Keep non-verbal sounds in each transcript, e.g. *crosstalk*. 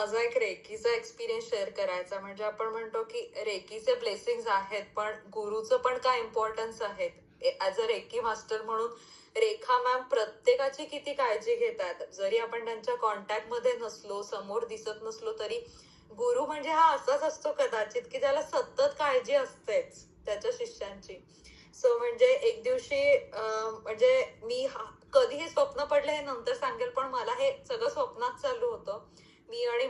माझा एक रेकीचा experience share करायचा. म्हणजे आपण म्हणतो की रेकीचे ब्लेसिंग आहेत पण गुरुचं पण काय इम्पॉर्टन्स आहेत? ऍज अ रेकी मास्टर म्हणून रेखा मॅम प्रत्येकाची किती काळजी घेतात? जरी आपण त्यांच्या कॉन्टॅक्टमध्ये नसलो समोर दिसत नसलो तरी गुरु म्हणजे हा असाच असतो कदाचित की ज्याला सतत काळजी असतेच त्याच्या शिष्यांची. सो म्हणजे एक दिवशी म्हणजे मी कधी हे स्वप्न पडलं हे नंतर सांगेल पण मला हे सगळं स्वप्न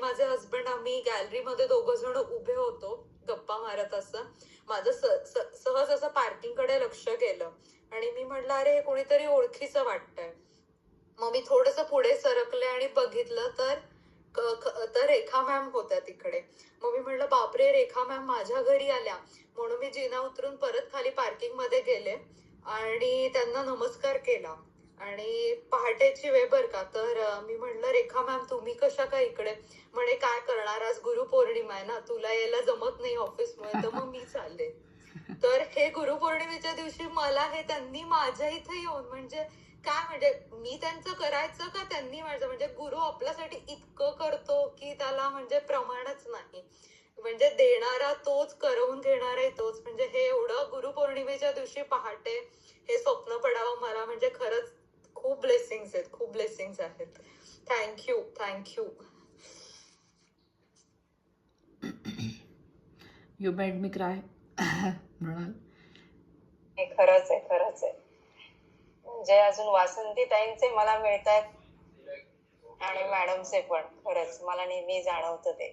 माझे हस्बंड आम्ही गॅलरीमध्ये दोघ जण उभे होतो. गप्पा मारत असं. माझं सहज असं पार्किंगकडे लक्ष गेलं. आणि मी म्हटलं अरे हे कोणीतरी ओळखीचं वाटतंय. मग मी थोडस पुढे सरकले आणि बघितलं तर तर रेखा मॅम होत्या तिकडे. मग मी म्हटलं बापरे रेखा मॅम माझ्या घरी आल्या. म्हणून मी जिना उतरून परत खाली पार्किंगमध्ये गेले आणि त्यांना नमस्कार केला. आणि पहाटेची वेळ बर का? तर मी म्हणलं रेखा मॅम तुम्ही कशा काय इकडे? म्हणे काय करणार आज गुरुपौर्णिमा आहे ना? तुला यायला जमत नाही ऑफिसमुळे तर मग मी चालले. *laughs* तर हे गुरुपौर्णिमेच्या दिवशी मला हे त्यांनी माझ्या इथे येऊन म्हणजे काय म्हणजे मी त्यांचं करायचं का त्यांनी माझं? म्हणजे गुरु आपल्यासाठी इतकं करतो की त्याला म्हणजे प्रमाणच नाही. म्हणजे देणारा तोच करवून घेणारा तोच. म्हणजे हे एवढं गुरुपौर्णिमेच्या दिवशी पहाटे हे स्वप्न पडावं मला म्हणजे खरंच ब्लेसिंग्स आहेत खूप ब्लेसिंग्स आहेत. Thank you thank you made me cry म्हणाल हे खरंच आहे खरंच आहे. म्हणजे अजून वासंती ताईंचे मला मिळतात आणि मॅडमचे पण खरंच. मला नेहमी जाणवतं ते.